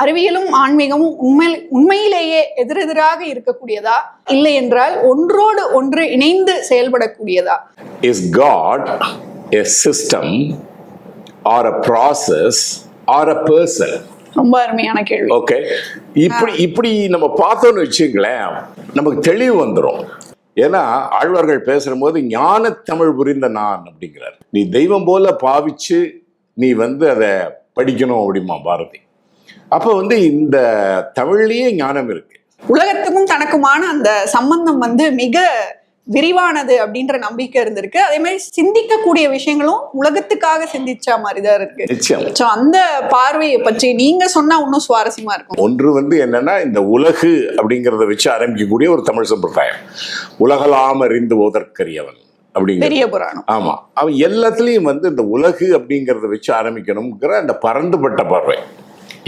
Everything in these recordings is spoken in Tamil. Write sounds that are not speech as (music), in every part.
அறிவியலும் ஆன்மீகமும் உண்மை உண்மையிலேயே எதிரெதிராக இருக்கக்கூடியதா? இல்லை என்றால் ஒன்றோடு ஒன்று இணைந்து செயல்படக்கூடியதா? Is God a system or a process or a person? ரொம்ப அருமையான கேள்வி. ஓகே இப்படி இப்படி நம்ம பார்த்தோம்னு வச்சுங்களேன் நமக்கு தெளிவு வந்துடும் ஏன்னா ஆழ்வார்கள் பேசுற போது ஞான தமிழ் புரிந்த நான் அப்படிங்கிறார். நீ தெய்வம் போல பாவிச்சு நீ வந்து அதை படிக்கணும் அப்படிமா பாரதி. அப்போ வந்து இந்த தமிழ்லயே ஞானம் இருக்கு. உலகத்துக்கும் தனக்குமான அந்த சம்பந்தம் வந்து மிக விரிவானது அப்படின்ற நம்பிக்கை இருந்திருக்கு. அதே மாதிரி சிந்திக்கக்கூடிய விஷயங்களும் உலகத்துக்காக சிந்திச்ச மாதிரி தான் இருக்கு ஸோ அந்த பார்வையை பற்றி நீங்க சொன்னா இன்னும் சுவாரஸ்யமா இருக்கும். ஒன்று வந்து என்னன்னா இந்த உலகு அப்படிங்கிறத வச்சு ஆரம்பிக்கக்கூடிய ஒரு தமிழ் சம்பிரதாயம். உலகலாம் அறிந்து ஓதற்கரியவன் பெரிய புராணம். ஆமா. அவன் எல்லாத்துலயும் வந்து இந்த உலகு அப்படிங்கறத வச்சு ஆரம்பிக்கணுங்கிற அந்த பரந்துபட்ட பார்வை.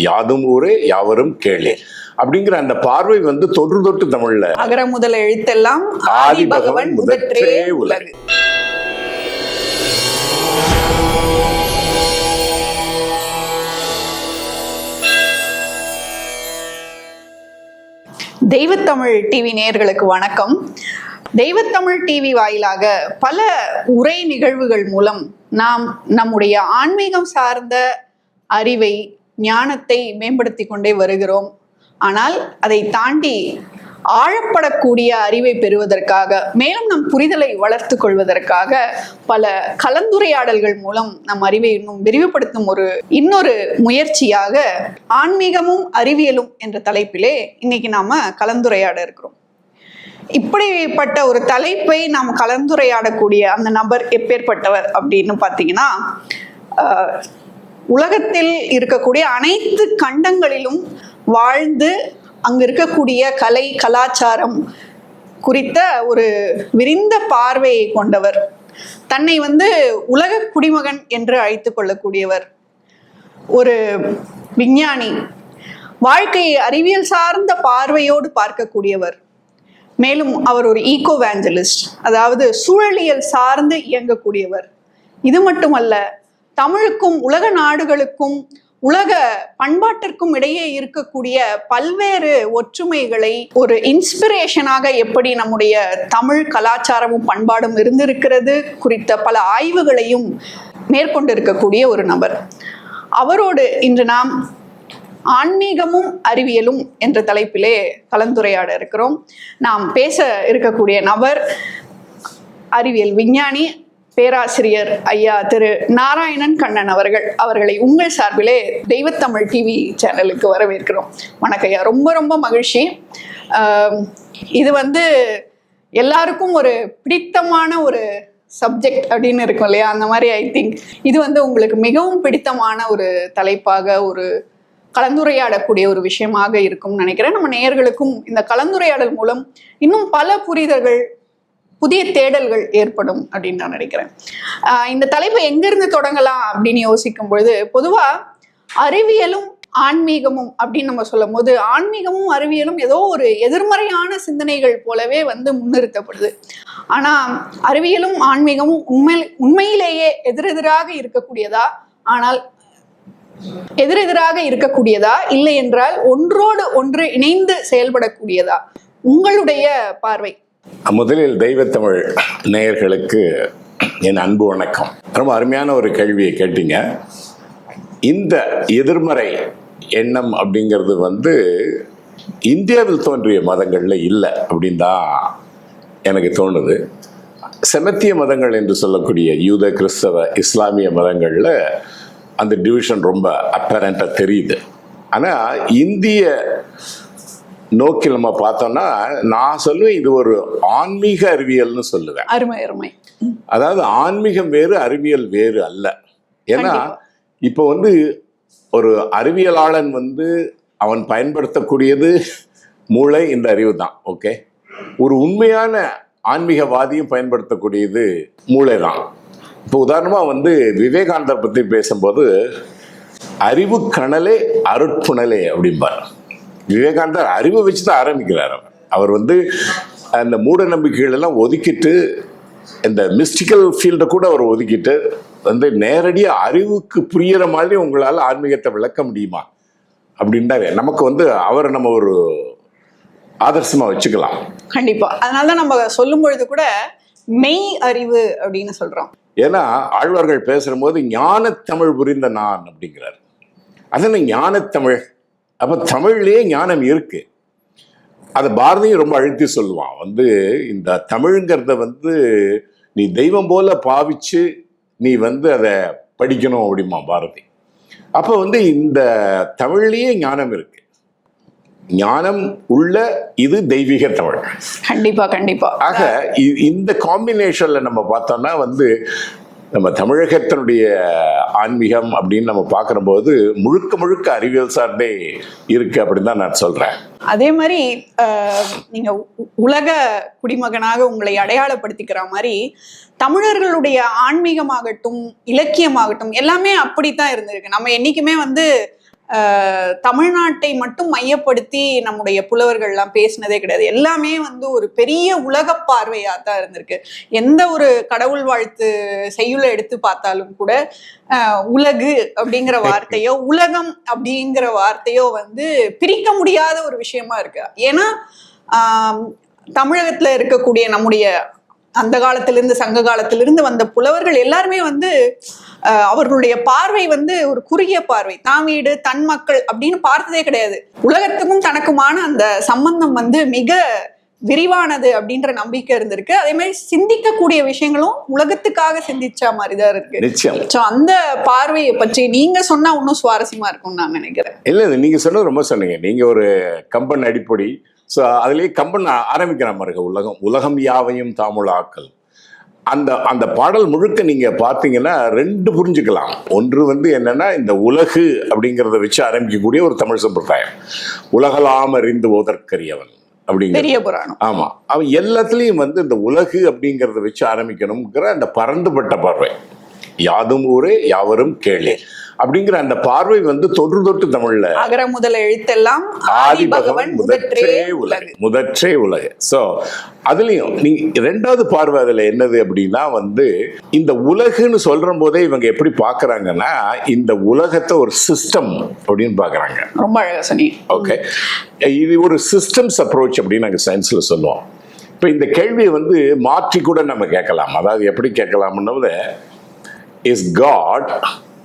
யாதும் ஊரே யாவரும் கேளே. அப்படிங்கிற அந்த பார்வை வந்து தொன்று தொட்டு தமிழ்ல. அகர முதல் எழுத்தெல்லாம் ஆதி பகவன் முதற்றே உலகு. தெய்வத்தமிழ் டிவி நேயர்களுக்கு வணக்கம். தெய்வத்தமிழ் டிவி வாயிலாக பல உரை நிகழ்வுகள் மூலம் நாம் நம்முடைய ஆன்மீகம் சார்ந்த அறிவை ஞானத்தை மேம்படுத்தி கொண்டே வருகிறோம். ஆனால் அதை தாண்டி ஆழப்படக்கூடிய அறிவை பெறுவதற்காக மேலும் நம் புரிதலை வளர்த்து கொள்வதற்காக பல கலந்துரையாடல்கள் மூலம் நம் அறிவை இன்னும் விரிவுபடுத்தும் ஒரு இன்னொரு முயற்சியாக ஆன்மீகமும் அறிவியலும் என்ற தலைப்பிலே இன்னைக்கு நாம கலந்துரையாட இருக்கிறோம். இப்படிப்பட்ட ஒரு தலைப்பை நாம் கலந்துரையாடக்கூடிய அந்த நபர் எப்பேற்பட்டவர் அப்படின்னு பார்த்தீங்கன்னா உலகத்தில் இருக்கக்கூடிய அனைத்து கண்டங்களிலும் வாழ்ந்து அங்கு இருக்கக்கூடிய கலை கலாச்சாரம் குறித்த ஒரு விரிந்த பார்வையை கொண்டவர். தன்னை வந்து உலக குடிமகன் என்று அழைத்துக் கொள்ளக்கூடியவர். ஒரு விஞ்ஞானி வாழ்க்கையை அறிவியல் சார்ந்த பார்வையோடு பார்க்கக்கூடியவர். மேலும் அவர் ஒரு ஈகோவேஞ்சலிஸ்ட் அதாவது சூழலியல் சார்ந்து இயங்கக்கூடியவர். இது மட்டுமல்ல தமிழுக்கும் உலக நாடுகளுக்கும் உலக பண்பாட்டிற்கும் இடையே இருக்கக்கூடிய பல்வேறு ஒற்றுமைகளை ஒரு இன்ஸ்பிரேஷனாக எப்படி நம்முடைய தமிழ் கலாச்சாரமும் பண்பாடும் இருந்திருக்கிறது குறித்த பல ஆய்வுகளையும் மேற்கொண்டிருக்கக்கூடிய ஒரு நபர். அவரோடு இன்று நாம் ஆன்மீகமும் அறிவியலும் என்ற தலைப்பிலே கலந்துரையாட இருக்கிறோம் நாம் பேச இருக்கக்கூடிய நபர் அறிவியல் விஞ்ஞானி பேராசிரியர் ஐயா திரு நாராயணன் கண்ணன் அவர்கள் அவர்களை உங்கள் சார்பிலே தெய்வத்தமிழ் டிவி சேனலுக்கு வரவேற்கிறோம். வணக்கம் ஐயா. ரொம்ப ரொம்ப மகிழ்ச்சி. இது வந்து எல்லாருக்கும் ஒரு பிடித்தமான ஒரு சப்ஜெக்ட் அப்படின்னு இருக்கும் இல்லையா? அந்த மாதிரி ஐ திங்க் இது வந்து உங்களுக்கு மிகவும் பிடித்தமான ஒரு தலைப்பாக ஒரு கலந்துரையாடக்கூடிய ஒரு விஷயமாக இருக்கும்னு நினைக்கிறேன். நம்ம நேயர்களுக்கும் இந்த கலந்துரையாடல் மூலம் இன்னும் பல புரிதல்கள் புதிய தேடல்கள் ஏற்படும் அப்படின்னு நான் நினைக்கிறேன். இந்த தலைப்பு எங்கிருந்து தொடங்கலாம் அப்படின்னு யோசிக்கும் பொழுது பொதுவா அறிவியலும் ஆன்மீகமும் அப்படின்னு நம்ம சொல்லும் போது ஆன்மீகமும் அறிவியலும் ஏதோ ஒரு எதிர்மறையான சிந்தனைகள் போலவே வந்து முன்னிறுத்தப்படுது. ஆனா அறிவியலும் ஆன்மீகமும் உண்மை உண்மையிலேயே எதிரெதிராக இருக்கக்கூடியதா? ஆனால் எதிரெதிராக இருக்கக்கூடியதா? இல்லை என்றால் ஒன்றோடு ஒன்று இணைந்து செயல்படக்கூடியதா? உங்களுடைய பார்வை. முதலில் தெய்வத்தமிழ் நேயர்களுக்கு என் அன்பு வணக்கம். ரொம்ப அருமையான ஒரு கேள்வியை கேட்டீங்க. இந்த எதிர்மறை எண்ணம் அப்படிங்கிறது வந்து இந்தியாவில் தோன்றிய மதங்களில் இல்லை அப்படின்னு தான் எனக்கு தோணுது. செமத்திய மதங்கள் என்று சொல்லக்கூடிய யூத கிறிஸ்தவ இஸ்லாமிய மதங்களில் அந்த டிவிஷன் ரொம்ப அப்பரண்ட்டாக தெரியுது. ஆனால் இந்திய நோக்கில் நம்ம பார்த்தோம்னா நான் சொல்லுவேன் இது ஒரு ஆன்மீக அறிவியல்னு சொல்லுவேன். அருமை அருமை. அதாவது ஆன்மீகம் வேறு அறிவியல் வேறு அல்ல. ஏன்னா. இப்போ வந்து ஒரு அறிவியலாளன் வந்து அவன் பயன்படுத்தக்கூடியது மூளை இந்த அறிவு தான் ஓகே? ஒரு உண்மையான ஆன்மீகவாதியும் பயன்படுத்தக்கூடியது மூளை தான். இப்போ உதாரணமாக வந்து விவேகானந்தர் பற்றி பேசும்போது அறிவு கணலே அருட்புணலே அப்படிம்பார். விவேகானந்தர் அறிவை வச்சு தான் ஆரம்பிக்கிறார் அவர். அவர் வந்து அந்த மூட நம்பிக்கைகள் எல்லாம் ஒதுக்கிட்டு இந்த மிஸ்டிக்கல் ஃபீல்டை கூட அவர் ஒதுக்கிட்டு வந்து நேரடியாக அறிவுக்கு புரியிற மாதிரி உங்களால் ஆன்மீகத்தை விளக்க முடியுமா? அப்படின்றாரு. நமக்கு வந்து அவரை நம்ம ஒரு ஆதர்சமா வச்சுக்கலாம். கண்டிப்பா. அதனால தான் நம்ம சொல்லும் பொழுது கூட மெய் அறிவு அப்படின்னு சொல்றோம். ஏன்னா ஆழ்வார்கள் பேசும்போது ஞானத்தமிழ் புரிந்த நான் அப்படிங்கிறார். அது என்ன ஞானத்தமிழ்? அப்ப தமிழ்லயே ஞானம் இருக்கு. அதை பாரதியும் ரொம்ப அழுத்தி சொல்லுவான். வந்து இந்த தமிழ்ங்கிறத வந்து நீ தெய்வம் போல பாவிச்சு நீ வந்து அதை படிக்கணும் அப்படிமா பாரதி. அப்போ வந்து இந்த தமிழ்லயே ஞானம் இருக்கு. ஞானம் உள்ள இது தெய்வீக தமிழ். கண்டிப்பா கண்டிப்பா. ஆக இந்த காம்பினேஷன்ல நம்ம பார்த்தோம்னா வந்து நம்ம தமிழகத்தினுடைய ஆன்மீகம் அப்படின்னு நம்ம பார்க்கும்போது முழுக்க முழுக்க அறிவியல் சார்ந்தே இருக்கு அப்படின்னு தான் நான் சொல்றேன். அதே மாதிரி நீங்க உ- உலக குடிமகனாக உங்களை அடையாளப்படுத்திக்கிற மாதிரி தமிழர்களுடைய ஆன்மீகமாகட்டும் இலக்கியமாகட்டும் எல்லாமே அப்படித்தான் இருந்திருக்கு. நம்ம என்னைக்குமே வந்து தமிழ்நாட்டை மட்டும் மையப்படுத்தி நம்முடைய புலவர்கள்லாம் பேசினதே கிடையாது. எல்லாமே வந்து ஒரு பெரிய உலக பார்வையாக தான் இருந்திருக்கு. எந்த ஒரு கடவுள் வாழ்த்து செய்யுளை எடுத்து பார்த்தாலும் கூட உலகு அப்படிங்கிற வார்த்தையோ உலகம் அப்படிங்கிற வார்த்தையோ வந்து பிரிக்க முடியாத ஒரு விஷயமா இருக்கு. ஏன்னா தமிழகத்தில் தமிழகத்துல இருக்கக்கூடிய நம்முடைய அந்த காலத்திலிருந்து சங்க காலத்திலிருந்து வந்த புலவர்கள் எல்லாருமே வந்து அவர்களுடைய பார்வை வந்து ஒரு குறுகிய பார்வை. தான் வீடு தன் மக்கள் அப்படின்னு பார்த்ததே கிடையாது. உலகத்துக்கும் தனக்குமான அந்த சம்பந்தம் வந்து மிக விரிவானது அப்படின்ற நம்பிக்கை இருந்திருக்கு. அதே மாதிரி சிந்திக்கக்கூடிய விஷயங்களும் உலகத்துக்காக சிந்திச்ச மாதிரி தான் இருக்கு. நிச்சயம். ஸோ அந்த பார்வையை பற்றி நீங்க சொன்னா இன்னும் சுவாரஸ்யமா இருக்கும்னு நான் நினைக்கிறேன். இல்லை இல்லை நீங்க சொன்னது ரொம்ப சொன்னீங்க. நீங்க ஒரு கம்பன் அடிப்பொடி. ஸோ அதுலேயே கம்பன் ஆரம்பிக்கிற மாதிரி உலகம் உலகம் யாவையும் தாமுழாக்கல் அந்த அந்த பாடல் முழுக்க நீங்க பார்த்தீங்கன்னா ரெண்டு புரிஞ்சுக்கலாம். ஒன்று வந்து என்னன்னா இந்த உலகு அப்படிங்கிறத வச்சு ஆரம்பிக்கக்கூடிய ஒரு தமிழ் சம்பிரதாயம். உலகலாம் அறிந்து ஓதற்கரியவன் அப்படிங்கிற ஆமா. அவன் எல்லாத்துலேயும் வந்து இந்த உலகு அப்படிங்கிறத வச்சு ஆரம்பிக்கணுங்கிற அந்த பரந்துபட்ட பார்வை. யாதும் ஊரே யாவரும் கேளே. அப்படிங்கிற அந்த பார்வை வந்து தொன்று தொட்டு தமிழ்ல. அகர முதல எழுத்தெல்லாம் ஆதி பகவன் முதற்றே உலகு. முதற்றே உலகு. ஸோ அதுலயும் நீங்க ரெண்டாவது பார்வை அதுல என்னது அப்படின்னா வந்து இந்த உலகுன்னு சொல்ற போதே இவங்க எப்படி பாக்குறாங்கன்னா இந்த உலகத்தை ஒரு சிஸ்டம் அப்படின்னு பாக்குறாங்க. ரொம்ப அழகா சொன்னீங்க. ஓகே இது ஒரு சிஸ்டம்ஸ் அப்ரோச் அப்படின்னு நாங்கள் சயின்ஸில் சொல்லுவோம். இப்போ இந்த கேள்வியை வந்து மாற்றி கூட நம்ம கேட்கலாம். அதாவது எப்படி கேட்கலாம்னு is got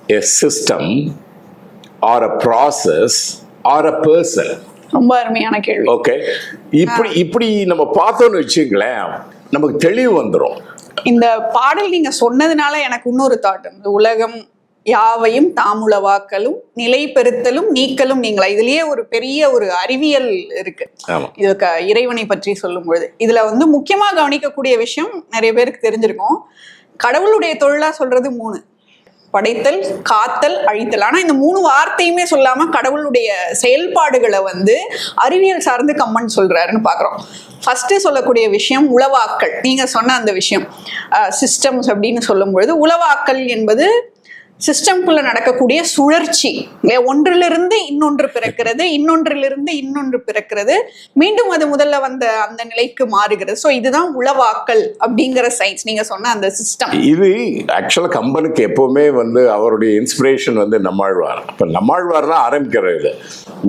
a system or a process or a person ரொம்ப அருமையான கேள்வி. ஓகே இப்படி இப்படி நம்ம பார்த்தோம்னு வச்சுங்களேன் நமக்கு தெளிவு வந்துடும் இந்த பாடல் நீங்க சொன்னதுனால எனக்கு இன்னொரு தாட் இந்த உலகம் யாவையும் தாமுளவாக்கலும் நிலை பெறுத்தலும் நீக்கலும் நீங்களா? இதுலயே ஒரு பெரிய ஒரு அறிவியல் இருக்கு. இது இறைவனை பற்றி சொல்லும் பொழுது இதுல வந்து முக்கியமா கவனிக்கக்கூடிய விஷயம் நிறைய பேருக்கு தெரிஞ்சிருக்கும். கடவுளுடைய தொழிலா சொல்றது மூணு. படைத்தல் காத்தல் அழித்தல். ஆனா இந்த மூணு வார்த்தையுமே சொல்லாம கடவுளுடைய செயல்பாடுகளை வந்து அறிவியல் சார்ந்து கம்மன் சொல்றாருன்னு பாக்குறோம். ஃபர்ஸ்ட் சொல்லக்கூடிய விஷயம் உளவாக்கல். நீங்க சொன்ன அந்த விஷயம். சிஸ்டம்ஸ் அப்படின்னு சொல்லும் பொழுது உளவாக்கல் என்பது சிஸ்டம்குள்ள நடக்கக்கூடிய சுழற்சி. இல்லையா? ஒன்றிலிருந்து இன்னொன்று பிறக்கிறது இன்னொன்றிலிருந்து இன்னொன்று பிறக்கிறது. மீண்டும் அது முதல்ல வந்த அந்த நிலைக்கு மாறுகிறது. ஸோ இதுதான் உளவாக்கல் அப்படிங்கிற சயின்ஸ் நீங்க சொன்ன அந்த சிஸ்டம் இது ஆக்சுவலாக கம்பனுக்கு எப்பவுமே வந்து அவருடைய இன்ஸ்பிரேஷன் வந்து நம்மாழ்வார். அப்போ நம்மாழ்வார் தான் ஆரம்பிக்கிறது இது.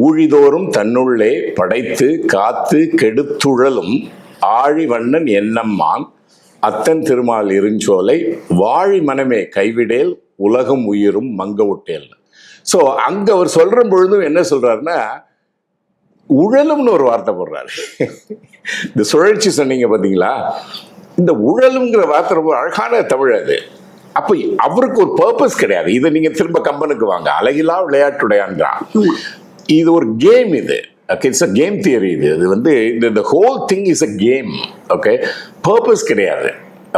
ஊழிதோறும் தன்னுள்ளே படைத்து காத்து கெடுத்துழலும் ஆழிவண்ணன் எண்ணம்மான் அத்தன் திருமால் இருஞ்சோலை வாழி மனமே கைவிடேல் உலகம் உயிரும் மங்க விட்டேல் ஸோ அங்கே அவர் சொல்ற பொழுதும் என்ன சொல்றாருன்னா உழலும்னு ஒரு வார்த்தை போடுறாரு. இந்த சுழற்சி சொன்னீங்க பார்த்தீங்களா இந்த உழலுங்கிற வார்த்தை ரொம்ப அழகான தமிழ் அது. அப்போ அவருக்கு ஒரு பர்பஸ் கிடையாது. இதை நீங்க திரும்ப கம்பனுக்கு வாங்க. அழகிலா விளையாட்டுடையான்றான். இது ஒரு கேம் இது. Okay it's a game theory இது. இது வந்து இந்த இந்த whole thing is a game okay purpose கிடையாது.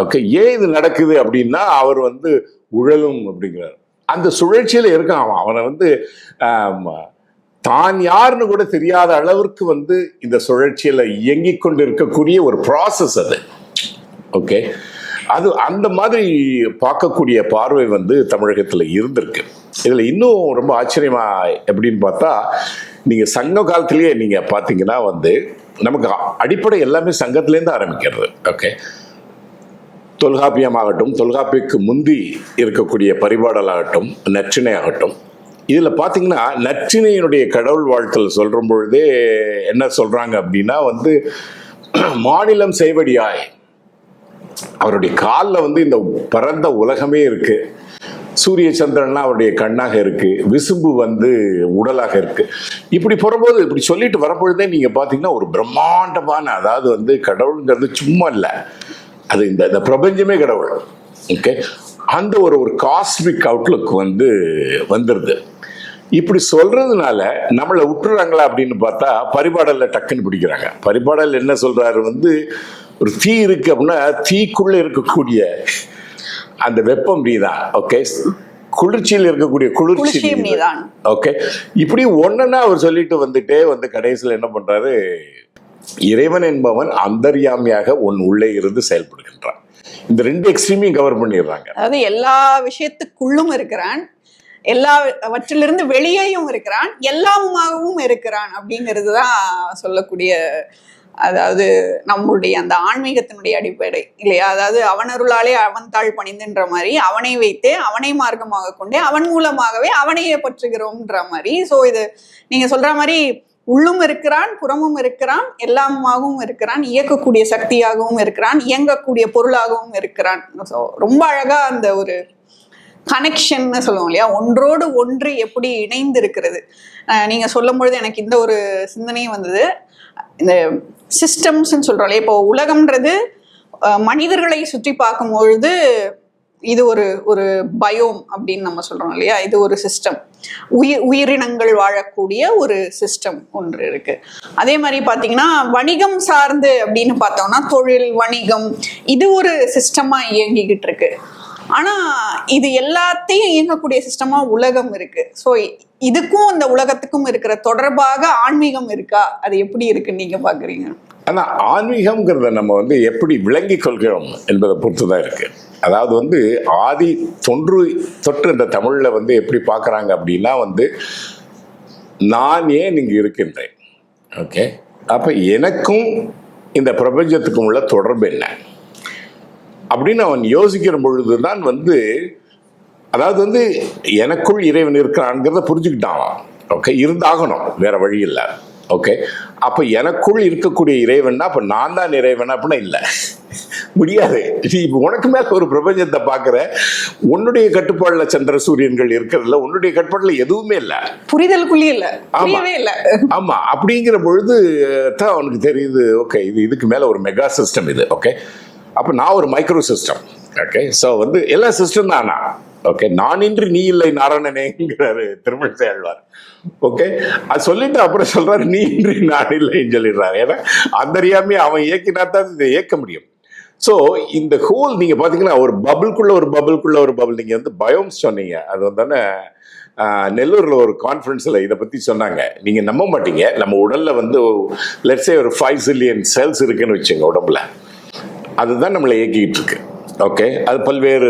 ஓகே ஏன் இது நடக்குது அப்படின்னா அவர் வந்து உழலும் அப்படிங்கிறார். அந்த சுழற்சியில் இருக்கான் அவன். அவனை வந்து தான் யாருன்னு கூட தெரியாத அளவிற்கு வந்து இந்த சுழற்சியில் இயங்கிக் கொண்டு இருக்கக்கூடிய ஒரு ப்ராசஸ் அது. ஓகே அது அந்த மாதிரி பார்க்கக்கூடிய பார்வை வந்து தமிழகத்தில் இருந்திருக்கு. இதில் இன்னும் ரொம்ப ஆச்சரியமா எப்படின்னு பார்த்தா நீங்கள் சங்க காலத்திலேயே நீங்கள் பார்த்தீங்கன்னா வந்து நமக்கு அடிப்படை எல்லாமே சங்கத்திலேருந்து ஆரம்பிக்கிறது. ஓகே தொல்காப்பியமாகட்டும் தொல்காப்பியக்கு முந்தி இருக்கக்கூடிய பரிபாடலாகட்டும் நற்றினை ஆகட்டும் இதில் பாத்தீங்கன்னா நற்றினையினுடைய கடவுள் வாழ்த்தல் சொல்கிற பொழுதே என்ன சொல்கிறாங்க அப்படின்னா வந்து மாநிலம் செய்வடியாய். அவருடைய காலில் வந்து இந்த பரந்த உலகமே இருக்குது சூரிய சந்திரன்லாம் அவருடைய கண்ணாக இருக்கு. விசும்பு வந்து உடலாக இருக்கு. இப்படி போகும்போது இப்படி சொல்லிட்டு வரப்பொழுதே நீங்கள் பார்த்தீங்கன்னா ஒரு பிரம்மாண்டமான அதாவது வந்து கடவுளுங்கிறது சும்மா இல்லை. அது இந்த இந்த பிரபஞ்சமே கடவுள். ஓகே அந்த ஒரு ஒரு காஸ்மிக் அவுட்லுக் வந்து வந்துடுது இப்படி சொல்றதுனால நம்மளை விட்டுறாங்களா அப்படின்னு பார்த்தா பரிபாடல்ல டக்குன்னு பிடிக்கிறாங்க. பரிபாடல் என்ன சொல்றாரு வந்து ஒரு தீ இருக்கு அப்படின்னா தீக்குள்ள இருக்கக்கூடிய அந்த வெப்பம் நீதான். ஓகே குளிர்ச்சியில் இருக்கக்கூடிய குளிர்ச்சி ஓகே இப்படி ஒண்ணுன்னா அவர் சொல்லிட்டு வந்துட்டே வந்து கடைசியில் என்ன பண்றாரு? இறைவன் என்பவன் அந்தர்யாமியாக உன் உள்ளே இருந்து செயல்படுகின்றான். இந்த ரெண்டு எக்ஸ்ட்ரீமையும் கவர் பண்ணிடுறாங்க. அதாவது எல்லா விஷயத்துக்குள்ளும் இருக்கிறான். எல்லாவற்றிலிருந்து வெளியேயும் இருக்கிறான். எல்லாமுமாகவும் இருக்கிறான் அப்படிங்கிறது தான் சொல்லக்கூடிய அதாவது நம்மளுடைய அந்த ஆன்மீகத்தினுடைய அடிப்படை இல்லையா? அதாவது அவனருளாலே அவன் தாழ் பணிந்துன்ற மாதிரி அவனை வைத்தே அவனை மார்க்கமாக கொண்டே அவன் மூலமாகவே அவனையே பற்றுகிறோம்ன்ற மாதிரி. ஸோ இது நீங்க சொல்ற மாதிரி உள்ளும் இருக்கிறான் புறமும் இருக்கிறான் எல்லாமாகவும் இருக்கிறான் இயக்கக்கூடிய சக்தியாகவும் இருக்கிறான் இயங்கக்கூடிய பொருளாகவும் இருக்கிறான். ஸோ ரொம்ப அழகா அந்த ஒரு கனெக்ஷன்னு சொல்லுவோம் இல்லையா? ஒன்றோடு ஒன்று எப்படி இணைந்து இருக்கிறது நீங்க சொல்லும் பொழுது எனக்கு இந்த ஒரு சிந்தனையும் வந்தது. இந்த சிஸ்டம்ஸ்ன்னு சொல்றோம் இல்லையா? இப்போ உலகம்ன்றது மனிதர்களை சுற்றி பார்க்கும் பொழுது இது ஒரு ஒரு பயோம் அப்படின்னு நம்ம சொல்றோம் இல்லையா? இது ஒரு சிஸ்டம் உயிர் உயிரினங்கள் வாழக்கூடிய ஒரு சிஸ்டம் ஒன்று இருக்கு. அதே மாதிரி பார்த்தீங்கன்னா வணிகம் சார்ந்து அப்படின்னு பார்த்தோம்னா தொழில் வணிகம் இது ஒரு சிஸ்டமா இயங்கிக்கிட்டு இருக்கு. ஆனா இது எல்லாத்தையும் இயங்கக்கூடிய சிஸ்டமா உலகம் இருக்கு. ஸோ இதுக்கும் அந்த உலகத்துக்கும் இருக்கிற தொடர்பாக ஆன்மீகம் இருக்கா? அது எப்படி இருக்குன்னு நீங்க பாக்குறீங்க? ஆனால் ஆன்மீகம்ங்கிறத நம்ம வந்து எப்படி விளங்கிக் கொள்கிறோம் என்பதை பொறுத்து தான் இருக்கு. அதாவது வந்து ஆதி தொன்று தொற்று இந்த தமிழில் வந்து எப்படி பார்க்குறாங்க அப்படின்னா வந்து நான் ஏன் இங்கு இருக்கின்றேன்? ஓகே அப்போ எனக்கும் இந்த பிரபஞ்சத்துக்கும் உள்ள தொடர்பு என்ன? அப்படின்னு அவன் யோசிக்கிற பொழுதுதான் வந்து அதாவது வந்து எனக்குள் இறைவன் இருக்கிறான்ங்கிறத புரிஞ்சுக்கிட்டான் ஓகே இருந்தாகணும். வேற வழி இல்லை. ஓகே அப்ப எனக்குள் இருக்கக்கூடிய இறைவன்னா அப்ப நான் தான் இறைவன் அப்படின்னா இல்லை. முடியாது. நீ இப்ப உனக்கு மேல ஒரு பிரபஞ்சத்தை பார்க்குற உன்னுடைய கட்டுப்பாடுல சந்திர சூரியன்கள் இருக்கிறதுல உன்னுடைய கட்டுப்பாடுல எதுவுமே இல்லை. புரிதலுக்குள்ளே இல்ல. ஆமா. புரியவே இல்ல. ஆமா. அப்படிங்கிற பொழுது தான் அவனுக்கு தெரியுது ஓகே இது இதுக்கு மேல ஒரு மெகா சிஸ்டம் இது ஓகே அப்ப நான் ஒரு மைக்ரோ சிஸ்டம் ஓகே ஸோ வந்து எல்லா சிஸ்டம் தானா ஓகே நான் இன்றி நீ இல்லை நாராயணனேங்கிறாரு திருமணத்தை ஆழ்வார் ஓகே? அது சொல்லிட்டு அப்புறம் சொல்றாரு நீ இன்றி நான் இல்லைன்னு சொல்லிடுறாரு ஏன்னா அந்தரியாமே அவன் இயக்கினா தான் இதை இயக்க முடியும். ஸோ இந்த ஹோல் நீங்க பாத்தீங்கன்னா ஒரு பபுள்குள்ள ஒரு பபுள்குள்ள ஒரு பபுள் நீங்க வந்து பயோம்ஸ் சொன்னீங்க. அது வந்து நெல்லூர்ல ஒரு கான்ஃபரன்ஸில் இதை பத்தி சொன்னாங்க. நீங்க நம்ப மாட்டீங்க. நம்ம உடல்ல வந்து லெட்ஸே ஒரு ஃபைவ் சில்லியன் செல்ஸ் இருக்குன்னு வச்சுங்க உடம்புல. அதுதான் நம்மளை இயக்கிக்கிட்டு இருக்கு. ஓகே அது பல்வேறு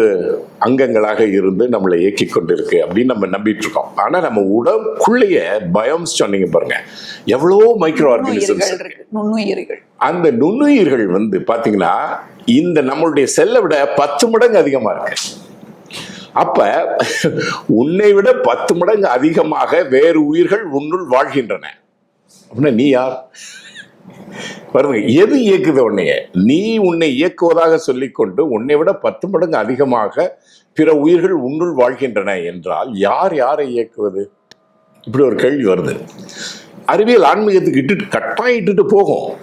அங்கங்களாக இருந்து நம்மளை இயக்கி கொண்டிருக்கு அப்படின்னு நம்ம நம்பிட்டு இருக்கோம் ஆனா நம்ம உடம்புக்குள்ளேயே பயோம்ஸ் சொன்னீங்க பாருங்க. எவ்வளவோ மைக்ரோ ஆர்கானிசம்ஸ் நுண்ணுயிர்கள். அந்த நுண்ணுயிர்கள் வந்து பாத்தீங்கன்னா இந்த நம்மளுடைய செல்லை விட பத்து மடங்கு அதிகமா இருக்கு. அப்ப உன்னை விட பத்து மடங்கு அதிகமாக வேறு உயிர்கள் உன்னுள் வாழ்கின்றன. அப்படின்னா நீ யார்? பாருங்க எது இயக்குது உன்னைய? நீ உன்னை இயக்குவதாக சொல்லிக்கொண்டு உன்னை விட பத்து மடங்கு அதிகமாக பிற உயிர்கள் உன்னுள் வாழ்கின்றன என்றால் யார் யாரை இயக்குவது? இப்படி ஒரு கேள்வி வருது. அறிவியல் ஆன்மீகத்துக்கு இட்டுட்டு கட்டாயம் இட்டுட்டு போகும்.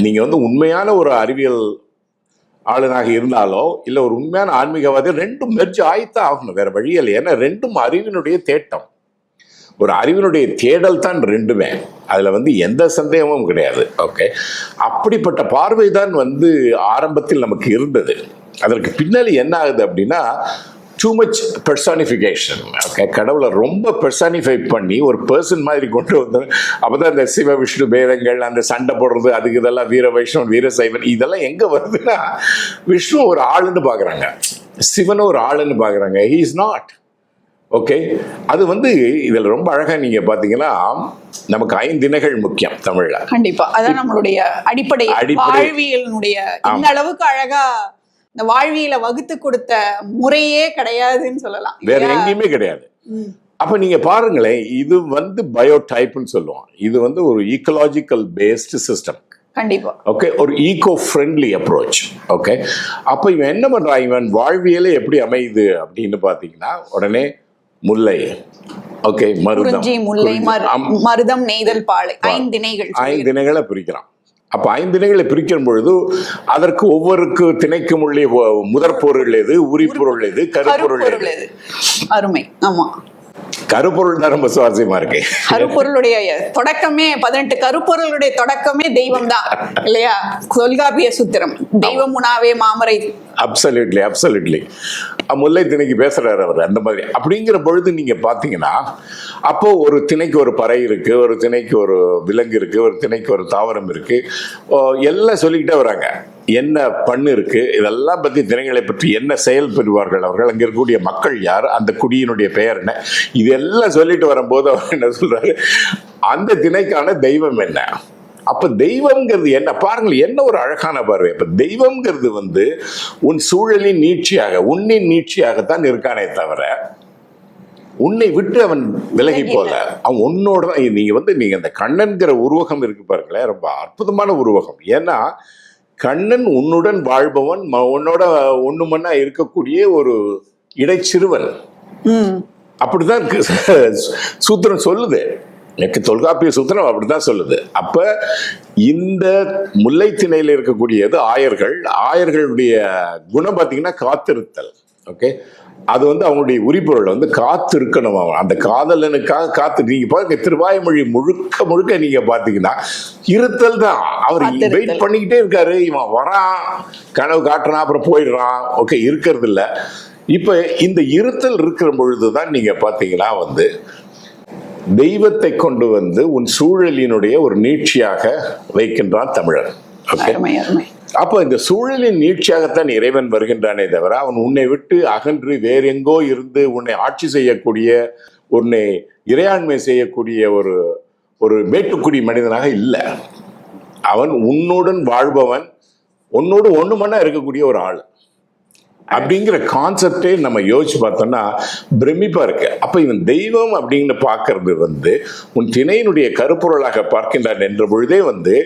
நீங்க வந்து உண்மையான ஒரு அறிவியல் ஆளுனாக இருந்தாலோ இல்லை ஒரு உண்மையான ஆன்மீகவாதி ரெண்டும் மெர்ஜ் ஆய்த்தான் ஆகணும். வேற வழியில் ஏன்னா ரெண்டும் அறிவினுடைய தேட்டம். ஒரு அறிவினுடைய தேடல் தான் ரெண்டுமே. அதில் வந்து எந்த சந்தேகமும் கிடையாது. ஓகே அப்படிப்பட்ட பார்வை தான் வந்து ஆரம்பத்தில் நமக்கு இருந்தது. அதற்கு பின்னாடி என்ன ஆகுது அப்படின்னா டூ மச் பெர்சானிஃபிகேஷன் ஓகே கடவுளை ரொம்ப பெர்சானிஃபை பண்ணி ஒரு பர்சன் மாதிரி கொண்டு வந்து அப்பதான் இந்த சிவ விஷ்ணு பேதங்கள் அந்த சண்டை போடுறது அதுக்கு இதெல்லாம் வீர வைஷ்ணவன் வீர சைவன் இதெல்லாம் எங்கே வருதுன்னா விஷ்ணு ஒரு ஆளுன்னு பார்க்குறாங்க. சிவனும் ஒரு ஆளுன்னு பார்க்குறாங்க. ஹீ இஸ் நாட் ஓகே அது வந்து இதுல ரொம்ப அழகா நீங்க பாத்தீங்கன்னா நமக்கு ஐந்திணைகள் முக்கியம் தமிழ்ல. கண்டிப்பா. அதான் நம்மளுடைய அடிப்படை. வாழ்வியலினுடைய இந்த அளவுக்கு அழகா இந்த வாழ்வியலை வகுத்து கொடுத்த முறையே கிடையாதுன்னு சொல்லலாம். வேற? எங்கேயுமே கிடையாது. அப்ப நீங்க பாருங்களேன் இது வந்து பயோடைப்னு சொல்லுவோம் இது வந்து ஒரு ஈக்கலாஜிக்கல் பேஸ்டு சிஸ்டம் கண்டிப்பா. ஓகே ஒரு ஈகோ ஃப்ரெண்ட்லி அப்ரோச் ஓகே அப்போ இவன் என்ன பண்றான்? இவன் வாழ்வியலே எப்படி அமையுது அப்படின்னு பார்த்தீங்கன்னா உடனே முல்லை. ஓகே மருதம். முல்லை மருதம் நெய்தல் பாலை. ஐந்திணைகள் ஐந்து திணைகளை பிரிக்கிறான் அப்ப ஐந்து திணைகளை பிரிக்கும் பொழுது அதற்கு ஒவ்வொருக்கு திணைக்கும் உள்ளே ஒ- முதற் பொருள் எது உரிப்பொருள் எது கருப்பொருள் எது? கருப்பொருள் எது? அருமை. ஆமா. கருப்பொருள் தான் ரொம்ப சுவாரஸ்யமா இருக்கு. கருப்பொருளுடைய தொடக்கமே பதினெட்டு கருப்பொருளுடைய தொடக்கமே தெய்வம் தான் இல்லையா? தொல்காப்பிய சூத்திரம். தெய்வம் உணாவே மாமரை. அப்சல்யூட்லி அப்சல்யூட்லி முல்லை திணைக்கு பேசுறாரு அவர் அந்த மாதிரி. அப்படிங்கிற பொழுது நீங்க பாத்தீங்கன்னா அப்போ ஒரு திணைக்கு ஒரு பறை இருக்கு ஒரு திணைக்கு ஒரு விலங்கு இருக்கு ஒரு திணைக்கு ஒரு தாவரம் இருக்கு. எல்லாம் சொல்லிக்கிட்டே வராங்க. என்ன பண்ணு இருக்கு? இதெல்லாம் பத்தி திணைகளை பற்றி என்ன செயல் பெறுவார்கள் அவர்கள்? அங்க இருக்கக்கூடிய மக்கள் யார்? அந்த குடியினுடைய பெயர் என்ன? இதெல்லாம் சொல்லிட்டு வரும்போது அவர் என்ன சொல்றாரு? அந்த திணைக்கான தெய்வம் என்ன? அப்ப தெய்வம்ங்கிறது என்ன? பாருங்கள் என்ன ஒரு அழகான பார்வை. அப்ப தெய்வம்ங்கிறது வந்து உன் சூழலின் நீட்சியாக உன்னின் நீட்சியாகத்தான் இருக்கானே தவிர உன்னை விட்டு அவன் விலகி போல அவன் உன்னோட தான் நீங்க வந்து நீங்க அந்த கண்ணன்கிற உருவகம் இருக்கு பாருங்களேன். ரொம்ப அற்புதமான உருவகம். ஏன்னா கண்ணன் உன்னுடன் வாழ்பவன் உன்னோட ஒண்ணு மண்ணா இருக்கக்கூடிய ஒரு இடைச்சிறுவன். அப்படிதான். சூத்திரம் சொல்லுது. எனக்கு தொல்காப்பிய சூத்திரம் அப்படிதான் சொல்லுது. அப்ப இந்த முல்லைத்திணையில் இருக்கக்கூடியது ஆயர்கள். ஆயர்களுடைய குணம் பார்த்தீங்கன்னா காத்திருத்தல். ஓகே? அது வந்து அவங்களுடைய உரிப்பொருள் வந்து காத்து இருக்கணும் அவன். அந்த காதலனுக்காக காத்து நீங்க பாருங்க திருவாய்மொழி முழுக்க முழுக்க நீங்க பாத்தீங்கன்னா இருத்தல் தான். அவர். வெயிட் பண்ணிக்கிட்டே இருக்காரு. இவன் வரான் கனவு காட்டுறான் அப்புறம் போயிடுறான். ஓகே இருக்கிறது இல்ல. இப்ப இந்த இருத்தல் இருக்கிற பொழுதுதான் நீங்க பாத்தீங்கன்னா வந்து தெய்வத்தை கொண்டு வந்து உன் சூழலினுடைய ஒரு நீட்சியாக வைக்கின்றான் தமிழர். ஓகே? அப்போ இந்த சூழலின் நீட்சியாகத்தான் இறைவன் வருகின்றானே தவிர அவன் உன்னை விட்டு அகன்று வேறெங்கோ இருந்து உன்னை ஆட்சி செய்யக்கூடிய உன்னை இறையாண்மை செய்யக்கூடிய ஒரு ஒரு மேட்டுக்குடி மனிதனாக இல்லை. அவன் உன்னுடன் வாழ்பவன் உன்னோடு ஒன்று மண்ணா இருக்கக்கூடிய ஒரு ஆள். அப்படிங்கிற கான்செப்டே நம்ம யோசிச்சு பார்த்தோம்னா பிரமிப்பா இருக்கு. அப்ப இவன் தெய்வம் அப்படின்னு பார்க்கறது வந்து உன் திணையினுடைய கருப்பொருளாக பார்க்கின்றான் என்ற பொழுதே வந்து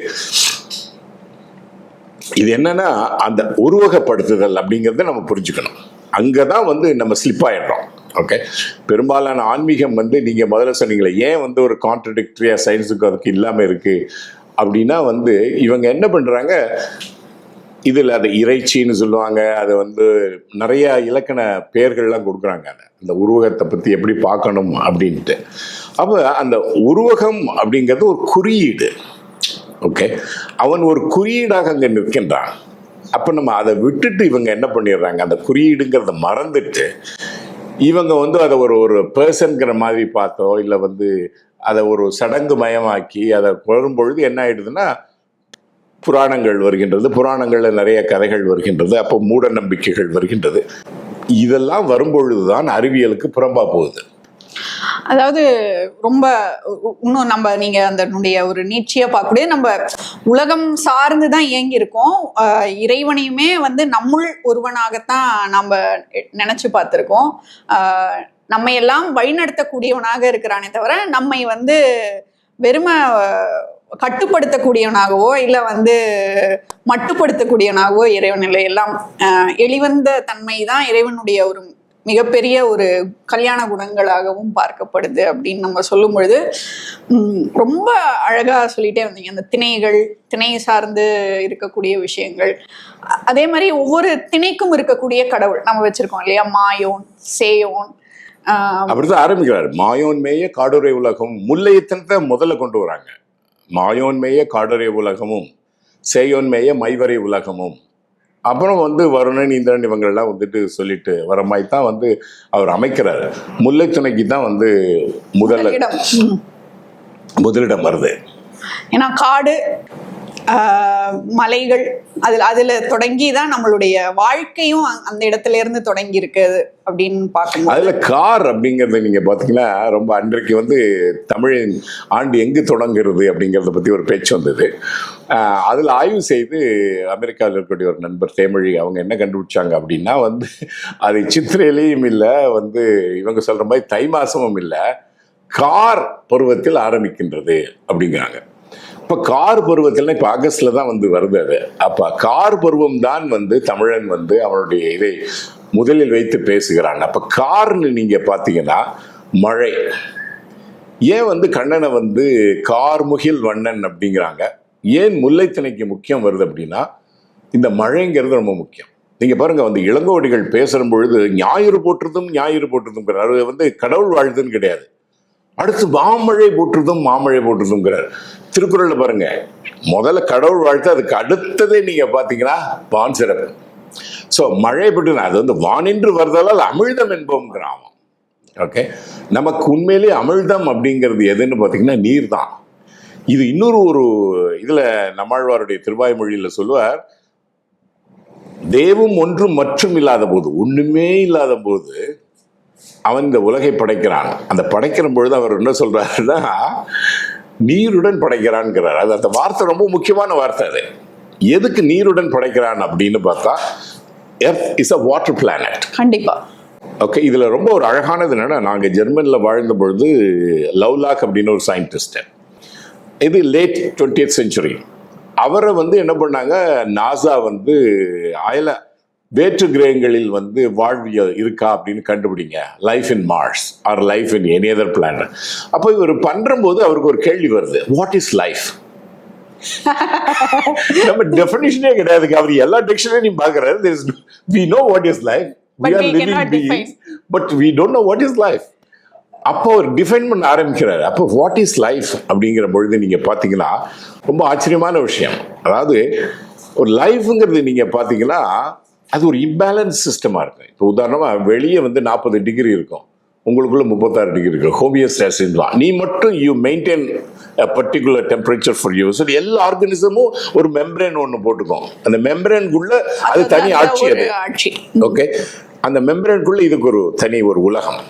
இது என்னன்னா அந்த உருவகப்படுத்துதல் அப்படிங்கிறத நம்ம புரிஞ்சுக்கணும். அங்கதான் வந்து நம்ம ஸ்லிப் ஆயிடுறோம். ஓகே பெரும்பாலான ஆன்மீகம் வந்து நீங்க முதல்ல சொன்னீங்களே ஏன் வந்து ஒரு கான்ட்ரடிக்டரியா சயின்ஸுக்கு அதுக்கு இல்லாம இருக்கு? அப்படின்னா வந்து இவங்க என்ன பண்றாங்க இதில் அது இறைச்சின்னு சொல்லுவாங்க அது வந்து நிறைய இலக்கண பெயர்கள்லாம் கொடுக்குறாங்க அந்த உருவகத்தை பற்றி எப்படி பார்க்கணும் அப்படின்ட்டு. அப்போ அந்த உருவகம் அப்படிங்கிறது ஒரு குறியீடு. ஓகே அவன் ஒரு குறியீடாக அங்கே நிற்கின்றான். அப்போ நம்ம அதை விட்டுட்டு இவங்க என்ன பண்ணிடுறாங்க? அந்த குறியீடுங்கிறத மறந்துட்டு இவங்க வந்து அதை ஒரு ஒரு பர்சன்கிற மாதிரி பார்த்தோ இல்லை வந்து அதை ஒரு சடங்கு மயமாக்கி அதை குளரும் பொழுது என்ன ஆயிடுதுன்னா புராணங்கள் வருகின்றது புராணங்களில் நிறைய கதைகள் வருகின்றது அப்போ மூட நம்பிக்கைகள் வருகின்றது. இதெல்லாம் வரும்பொழுது தான் அறிவியலுக்கு புறம்பா போகுது. அதாவது ரொம்ப இன்னும் நம்ம நீங்க அந்த நுடைய ஒரு நீட்சியை பார்க்கக்கூடிய நம்ம உலகம் சார்ந்து தான் இயங்கி இருக்கோம் இறைவனையுமே வந்து நம்முள் ஒருவனாகத்தான் நம்ம நினைச்சு பார்த்துருக்கோம். நம்ம எல்லாம் வழிநடத்தக்கூடியவனாக இருக்கிறானே தவிர நம்மை வந்து வெறுமை கட்டுப்படுத்தக்கூடியவனாகவோ இல்லை வந்து மட்டுப்படுத்தக்கூடியவனாகவோ இறைவன் இல்லை எல்லாம் எளிவந்த தன்மை தான் இறைவனுடைய ஒரு மிகப்பெரிய ஒரு கல்யாண குணங்களாகவும் பார்க்கப்படுது அப்படின்னு நம்ம சொல்லும் பொழுது ரொம்ப அழகா சொல்லிட்டே வந்தீங்க. அந்த திணைகள் திணை சார்ந்து இருக்கக்கூடிய விஷயங்கள். அதே மாதிரி ஒவ்வொரு திணைக்கும் இருக்கக்கூடிய கடவுள் நம்ம வச்சிருக்கோம் இல்லையா? மாயோன் சேயோன் அப்படிதான் ஆரம்பிக்கிறார். மாயோன் மேய காடுரை உலகம். முல்லையத்தனத்தை முதல்ல கொண்டு வராங்க. மாயோன் மேய காடுரை உலகமும் சேயோன் மேய மைவரை உலகமும். அப்புறம் வந்து வருணன் இந்திரன் இவங்கெல்லாம் வந்துட்டு சொல்லிட்டு வர மாதிரி தான் வந்து அவர் அமைக்கிறாரு முல்லை துணைக்கு தான் வந்து முதல்ல. முதலிடம் வருது ஏன்னா காடு மலைகள் அதில் அதில் தொடங்கி தான் நம்மளுடைய வாழ்க்கையும் அந்த இடத்துல இருந்து தொடங்கி இருக்குது அப்படின்னு பார்க்கும்போது. அதில் கார் அப்படிங்கிறது நீங்கள் பார்த்தீங்கன்னா ரொம்ப அன்றைக்கு வந்து தமிழின் ஆண்டு எங்கு தொடங்குறது அப்படிங்கிறத பற்றி ஒரு பேச்சு வந்தது. அதில் ஆய்வு செய்து அமெரிக்காவில் இருக்கக்கூடிய ஒரு நண்பர் தேமொழி அவங்க என்ன கண்டுபிடிச்சாங்க அப்படின்னா வந்து அது சித்திரையிலையும் இல்லை வந்து இவங்க சொல்கிற மாதிரி தை மாசமும் இல்லை கார் பருவத்தில் ஆரம்பிக்கின்றது அப்படிங்கிறாங்க. இப்போ கார் பருவத்தில் இப்போ ஆகஸ்ட்ல தான் வந்து வருது அது. அப்போ கார் பருவம் தான் வந்து தமிழன் வந்து அவனுடைய இதை முதலில் வைத்து பேசுகிறான். அப்போ கார்னு நீங்க பார்த்தீங்கன்னா மழை. ஏன் வந்து கண்ணனை வந்து கார்முகில் வண்ணன் அப்படிங்கிறாங்க? ஏன் முல்லைத்திணைக்கு முக்கியம் வருது அப்படின்னா இந்த மழைங்கிறது ரொம்ப முக்கியம். நீங்க பாருங்க வந்து இளங்கோடிகள் பேசுற பொழுது ஞாயிறு போட்டுறதும் ஞாயிறு போட்டுறதும் அது வந்து கடவுள் வாழ்த்துன்னு கிடையாது. அடுத்து மாமழை போற்றுதும் மாமழை போற்றுதுங்கிறார். திருக்குறள்ல பாருங்க முதல்ல கடவுள் வாழ்த்து அதுக்கு அடுத்ததே நீங்க பாத்தீங்கன்னா வான் சிறப்பு. ஸோ மழை பட்டு அது வந்து வானின்று வருதலால் அமிழ்தம் என்போம் கிராமம். ஓகே நமக்கு உண்மையிலேயே அமிழ்தம் அப்படிங்கிறது எதுன்னு பார்த்தீங்கன்னா நீர் தான் இது இன்னொரு ஒரு இதில் நம்மாழ்வாருடைய திருவாய்மொழியில் சொல்லுவார் தேவம் ஒன்றும் மற்றும் இல்லாத போது ஒன்றுமே இல்லாத போது அவன் இந்த உலகை படைக்கிறான். அந்த படைக்கிற பொழுது அவர் என்ன சொல்றாருன்னா நீருடன் படைக்கிறான்ங்கிறார் அது அந்த வார்த்தை ரொம்ப முக்கியமான வார்த்தை அது. எதுக்கு நீருடன் படைக்கிறான் அப்படின்னு பார்த்தா earth is a water planet கண்டிப்பா. ஓகே இதில் ரொம்ப ஒரு அழகானது என்னன்னா நாங்கள் ஜெர்மனியில் வாழ்ந்த பொழுது லவ்லாக் அப்படின்னு ஒரு சயின்டிஸ்ட் இது லேட் 20th செஞ்சுரி அவரை வந்து என்ன பண்ணாங்க நாசா வந்து அயல வேற்று கிரகங்களில் வந்து வாழ்வியல் இருக்கா அப்படின்னு கண்டுபிடிங்க. Life in Mars or life in any other planet அப்போ இவர் பண்ணும்போது அவருக்கு ஒரு கேள்வி வருது. வாட் இஸ் லைஃப் நம்ம டெஃபினிஷனே கிடையாதுங்க. அவர் எல்லா டிக்ஷனரியும் பார்க்கறாரு. We know what is life living cannot beings define. But we don't know what is life. அப்போ அவர் டிஃபைன் பண்ண ஆரம்பிக்கிறார். அப்போ வாட் இஸ் லைஃப் அப்படிங்கிற பொழுது நீங்க பார்த்தீங்கன்னா ரொம்ப ஆச்சரியமான விஷயம். அதாவது ஒரு லைஃப்ங்கிறது நீங்க பார்த்தீங்கன்னா அது ஒரு இம்பேலன்ஸ் சிஸ்டமா இருக்கும். இப்போ உதாரணமா வெளியே வந்து நாற்பது டிகிரி இருக்கும். உங்களுக்குள்ள முப்பத்தாறு டிகிரி இருக்கும் ஹோமியோஸ்டாசிஸ் தான் நீ மட்டும் you maintain particular temperature for you சரி எல்லா ஆர்கனிசமும் ஒரு மெம்பரேன் ஒன்று போட்டுக்கும். அந்த மெம்பரேனுக்குள்ள அது தனி ஆட்சி அது. ஓகே அந்த மெம்பரேனுக்குள்ள இதுக்கு ஒரு தனி ஒரு உலகம்.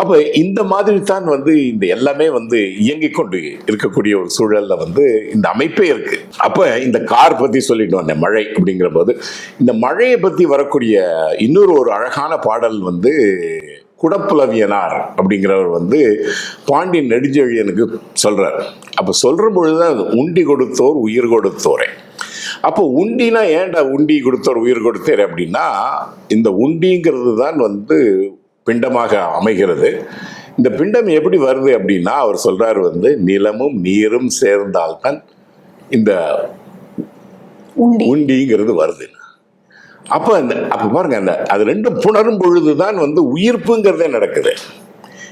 அப்ப இந்த மாதிரி தான் வந்து இந்த எல்லாமே வந்து இயங்கிக் கொண்டு இருக்கக்கூடிய ஒரு சூழல்ல வந்து இந்த அமைப்பே இருக்கு. அப்ப இந்த கார் பத்தி சொல்லிட்டோம் வந்தேன் மழை அப்படிங்கிற போது இந்த மழையை பத்தி வரக்கூடிய இன்னொரு ஒரு அழகான பாடல் வந்து குடப்புலவியனார் அப்படிங்கிறவர் வந்து பாண்டியன் நெடுஞ்செழியனுக்கு சொல்றார். அப்ப சொல்ற பொழுதுதான் உண்டி கொடுத்தோர் உயிர் கொடுத்தோரே. அப்போ உண்டினா ஏன்டா உண்டி கொடுத்தோர் உயிர் கொடுத்தேர் அப்படின்னா இந்த உண்டிங்கிறது தான் வந்து பிண்டமாக அமைகிறது. இந்த பிண்டம் எப்படி வருது அப்படின்னா அவர் சொல்றாரு வந்து நிலமும் நீரும் சேர்ந்தால்தான் இந்த உண்டி. உண்டிங்கிறது வருது. அப்போ அந்த அப்போ பாருங்க அந்த அது ரெண்டும் புணரும் பொழுதுதான் வந்து உயிர்ப்புங்கிறதே நடக்குது.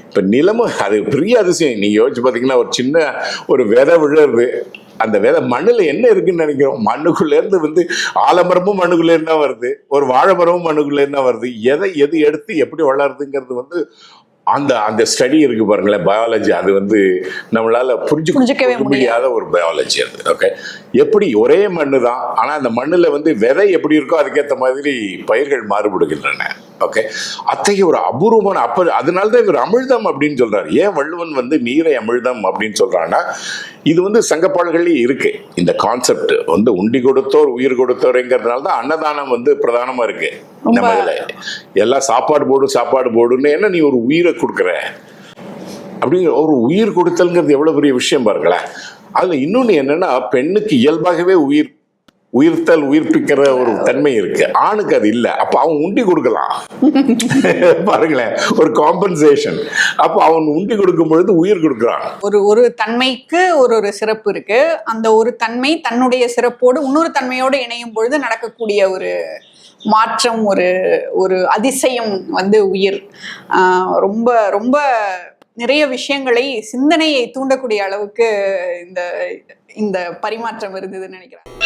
இப்போ நிலமும் அது பெரிய அதிசயம். நீங்க யோசிச்சு பார்த்தீங்கன்னா ஒரு சின்ன ஒரு விதை விழுறது அந்த விதை மண்ணில் என்ன இருக்குன்னு நினைக்கிறோம்? மண்ணுக்குள்ள இருந்து வந்து ஆலமரமும் மண்ணுக்குள்ள என்ன வருது. ஒரு வாழை மரமும் மண்ணுக்குள்ள இருந்தா வருது. எதை எது எடுத்து எப்படி வளருதுங்கிறது வந்து அந்த அந்த ஸ்டடி இருக்கு பாருங்களேன் பயாலஜி அது வந்து நம்மளால புரிஞ்சு புரிஞ்சுக்கவே புரிஞ்சுக்க முடியாத. ஒரு பயாலஜி அது ஓகே எப்படி ஒரே மண்ணு தான் ஆனா அந்த மண்ணுல வந்து விதை எப்படி இருக்கோ அதுக்கேற்ற மாதிரி பயிர்கள் மாறுபடுகின்றன ஓகே அத்தகைய ஒரு அபூர்வமான அப்ப அதனால தான் இவர் அமிழ்தம் அப்படின்னு சொல்றாரு. ஏன் வள்ளுவன் வந்து நீரை அமிழ்தம் அப்படின்னு சொல்றான்னா இது வந்து சங்கப்பாடுகள்லயே இருக்கு. இந்த கான்செப்ட் வந்து உண்டி கொடுத்தோர் உயிர் கொடுத்தோருங்கிறதுனால தான் அன்னதானம் வந்து பிரதானமா இருக்கு. நம்ம இதுல எல்லாம் சாப்பாடு போடு சாப்பாடு போடுன்னு என்ன நீ ஒரு உயிரை கொடுக்குற? அப்படிங்கிற ஒரு உயிர் கொடுத்தல்ங்கிறது எவ்வளவு பெரிய விஷயம் பாருங்களேன். அதுல இன்னொன்னு என்னன்னா பெண்ணுக்கு இயல்பாகவே உயிர் உயிர்த்தல் உயிர்ப்பிக்கிற ஒரு தன்மை இருக்கு. ஆணுக்கு அது இல்லை. அப்ப அவன் உண்டி கொடுக்கலாம். (laughs) பாருங்களேன் ஒரு காம்பன்சேஷன் அப்ப அவன் உண்டி கொடுக்கும் பொழுது உயிர் கொடுக்குறான். ஒரு ஒரு தன்மைக்கு ஒரு ஒரு சிறப்பு இருக்கு. அந்த ஒரு தன்மை தன்னுடைய சிறப்போடு இன்னொரு சிறப்போடு இணையும் பொழுது நடக்கக்கூடிய ஒரு மாற்றம் ஒரு ஒரு அதிசயம் வந்து உயிர். ஆஹ் ரொம்ப ரொம்ப நிறைய விஷயங்களை சிந்தனையை தூண்டக்கூடிய அளவுக்கு இந்த இந்த பரிமாற்றம் இருந்ததுன்னு நினைக்கிறேன்.